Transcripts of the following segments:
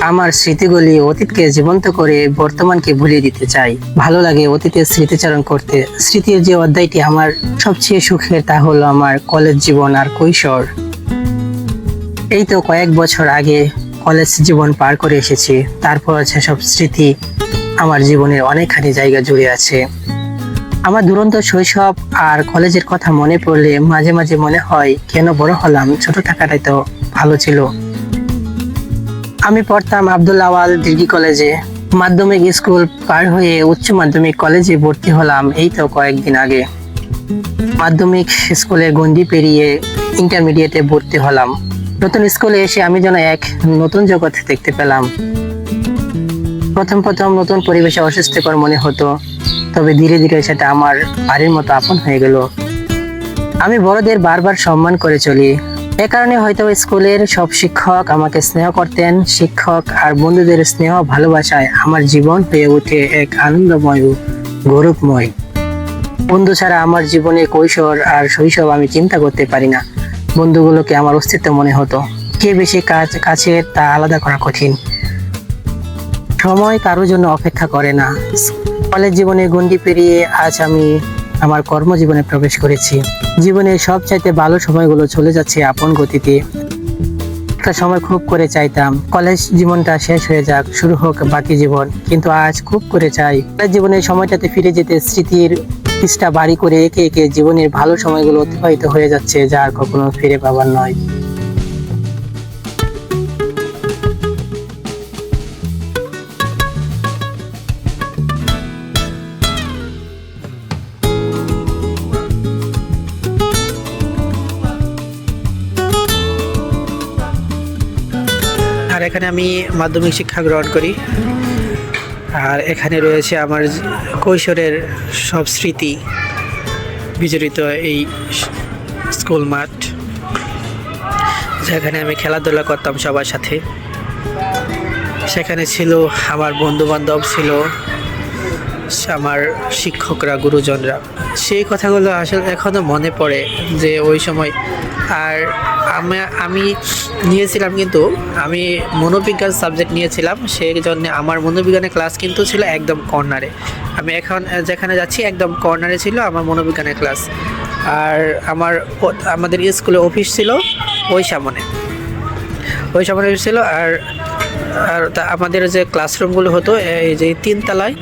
আমার স্মৃতিগুলি অতীতকে জীবন্ত করে বর্তমানকে ভুলিয়ে দিতে চাই। ভালো লাগে অতীতের স্মৃতিচারণ করতে। স্মৃতির যে অধ্যায়টি আমার সবচেয়ে সুখের তা হলো আমার কলেজ জীবন আর কৈশোর। এই তো কয়েক বছর আগে কলেজ জীবন পার করে এসেছি। তারপর সেসব স্মৃতি আমার জীবনের অনেকখানি জায়গা জুড়ে আছে। আমার দুরন্ত শৈশব আর কলেজের কথা মনে পড়লে মাঝে মাঝে মনে হয়, কেন বড় হলাম? ছোট থাকাটাই তো ভালো ছিল। আমি পড়তাম আব্দুল আওয়াল ডিগ্রি কলেজে। মাধ্যমিক স্কুল পার হয়ে উচ্চ মাধ্যমিক কলেজে ভর্তি হলাম, এই তো কয়েকদিন আগে। মাধ্যমিক স্কুলে গন্ডি পেরিয়ে ইন্টারমিডিয়েটে ভর্তি হলাম। নতুন স্কুলে এসে আমি যেন এক নতুন জগৎ দেখতে পেলাম। প্রথম প্রথম নতুন পরিবেশে অস্বস্তিকর মনে হতো, তবে ধীরে ধীরে সেটা আমার বাড়ির মতো আপন হয়ে গেল। আমি বড়দের বারবার সম্মান করে চলি এ কারণে হয়তো স্কুলের সব শিক্ষক আমাকে স্নেহ করতেন। শিক্ষক আর বন্ধুদের স্নেহ ভালোবাসায় আমার জীবন হয়ে ওঠে এক আনন্দময় ও গৌরবময়। বন্ধু ছাড়া আমার জীবনে কৈশোর আর শৈশব আমি চিন্তা করতে পারি না। বন্ধুগুলোকে আমার অস্তিত্ব মনে হতো। কে বেশি কাজ, কাছে তা আলাদা করা কঠিন। সময় কারোর জন্য অপেক্ষা করে না। কলেজ জীবনে গণ্ডি পেরিয়ে আজ আমি আমার কর্মজীবনে প্রবেশ করেছি। জীবনের সবচাইতে ভালো সময়গুলো চলে যাচ্ছে আপন গতিতে। একটা সময় খুব করে চাইতাম। কলেজ জীবনটা শেষ হয়ে যাক, শুরু হোক বাকি জীবন। কিন্তু আজ খুব করে চাই। কলেজ জীবনের সময়টাতে ফিরে যেতে স্মৃতির পিসটা বাড়ি করে একে একে জীবনের ভালো সময়গুলো অতিবাহিত হয়ে যাচ্ছে, যা আর কখনো ফিরে পাবার নয়। আর এখানে আমি মাধ্যমিক শিক্ষা গ্রহণ করি। আর এখানে রয়েছে আমার কৈশোরের সব স্মৃতি বিজড়িত এই স্কুল মাঠ, যেখানে আমি খেলাধুলা করতাম সবার সাথে। সেখানে ছিল আমার বন্ধু বান্ধব ছিল আমার শিক্ষকরা, গুরুজনরা। সেই কথাগুলো আসলে এখনও মনে পড়ে যে ওই সময়। আর আমি আমি নিয়েছিলাম কিন্তু, আমি মনোবিজ্ঞান সাবজেক্ট নিয়েছিলাম সেই জন্য আমার মনোবিজ্ঞানের ক্লাস কিন্তু ছিল একদম কর্নারে। আমি এখন, যেখানে যাচ্ছি একদম কর্নারে ছিল আমার মনোবিজ্ঞানের ক্লাস। আর আমার আমাদের স্কুলে অফিস ছিল ওই সামনে। ওই সামনে ছিল, আর আর আমাদের যে ক্লাসরুমগুলো হতো, এই যে তিনতলায়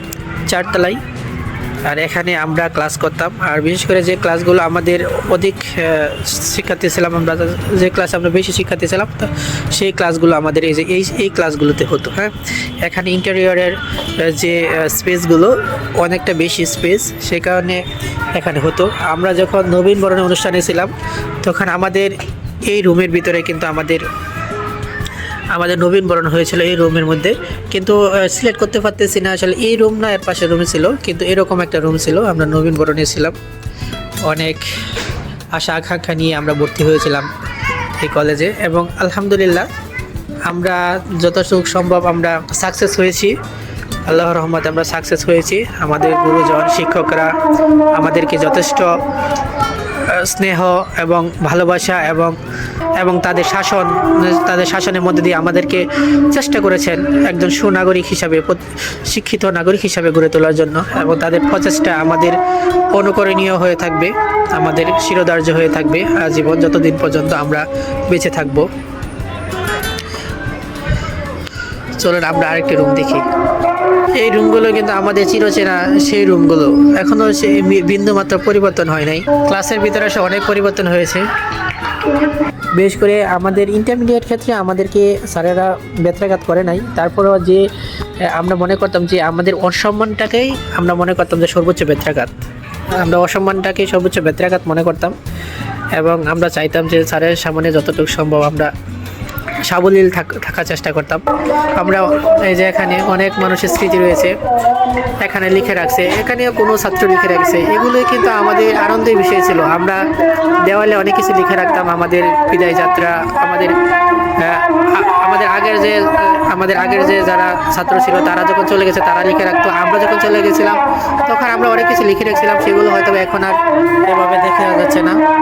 চারতলায়। আর এখানে আমরা ক্লাস করতাম। আর বিশেষ করে যে ক্লাসগুলো আমাদের অধিক শিক্ষার্থী ছিলাম আমরা, যে ক্লাসে আমরা বেশি শিক্ষার্থী ছিলাম, তো সেই ক্লাসগুলো আমাদের এই যে, এই এই ক্লাসগুলোতে হতো হ্যাঁ? এখানে ইন্টেরিয়রের যে স্পেসগুলো অনেকটা বেশি স্পেস সেই কারণে এখানে হতো। আমরা যখন নবীন বরণের অনুষ্ঠানে ছিলাম, তখন আমাদের এই রুমের ভিতরে কিন্তু আমাদের আমাদের নবীন বরণ হয়েছিল এই রুমের মধ্যে। কিন্তু সিলেক্ট করতে পারতেছি না। আসলে এই রুম না, এর পাশে রুমে ছিল। কিন্তু এরকম একটা রুম ছিল। আমরা নবীন বরণে ছিলাম। অনেক আশা, আকাঙ্ক্ষা নিয়ে আমরা ভর্তি হয়েছিলাম এই কলেজে এবং আলহামদুলিল্লাহ, আমরা যতটুকু সম্ভব আমরা সাকসেস হয়েছি। আল্লাহর রহমতে আমরা সাকসেস হয়েছি। আমাদের গুরুজন, শিক্ষকরা আমাদেরকে যথেষ্ট স্নেহ এবং ভালোবাসা এবং এবং তাদের শাসন, তাদের শাসনের মধ্যে দিয়ে আমাদেরকে চেষ্টা করেছেন একজন সুনাগরিক হিসাবে, শিক্ষিত নাগরিক হিসাবে গড়ে তোলার জন্য এবং তাদের প্রচেষ্টা আমাদের অনুকরণীয় হয়ে থাকবে, আমাদের শিরোধার্য হয়ে থাকবে। আজীবন যতদিন পর্যন্ত আমরা বেঁচে থাকব। চলুন আমরা আরেকটি রুম দেখি। এই রুমগুলো কিন্তু আমাদের চিরচেনা সেই রুমগুলো এখনও সেই বিন্দুমাত্র পরিবর্তন হয় নাই। ক্লাসের ভিতরে আসে অনেক পরিবর্তন হয়েছে। বিশেষ করে আমাদের ইন্টারমিডিয়েট ক্ষেত্রে আমাদেরকে স্যারেরা ব্যত্রাঘাত করে নাই। তারপরেও যে, আমরা মনে করতাম যে আমাদের অসম্মানটাকেই আমরা মনে করতাম যে সর্বোচ্চ ব্যত্রাঘাত আমরা অসম্মানটাকে সর্বোচ্চ ব্যত্রাঘাত মনে করতাম। এবং আমরা চাইতাম যে স্যারের সামনে যতটুকু সম্ভব আমরা সাবলীল থাক- থাকার চেষ্টা করতাম। আমরা এই যে এখানে অনেক মানুষের স্মৃতি রয়েছে, এখানে লিখে রাখছে, এখানেও কোনো ছাত্র লিখে রাখছে। এগুলোই কিন্তু আমাদের আনন্দের বিষয় ছিল। আমরা দেওয়ালে অনেক কিছু লিখে রাখতাম, আমাদের বিদায় যাত্রা, আমাদের আমাদের আগের যে, আমাদের আগের যে যারা ছাত্র ছিল, তারা যখন চলে গেছে, তারা লিখে রাখতো। আমরা যখন চলে গেছিলাম, তখন আমরা অনেক কিছু লিখে রাখছিলাম, সেগুলো হয়তো এখন আর এভাবে দেখা যাচ্ছে না।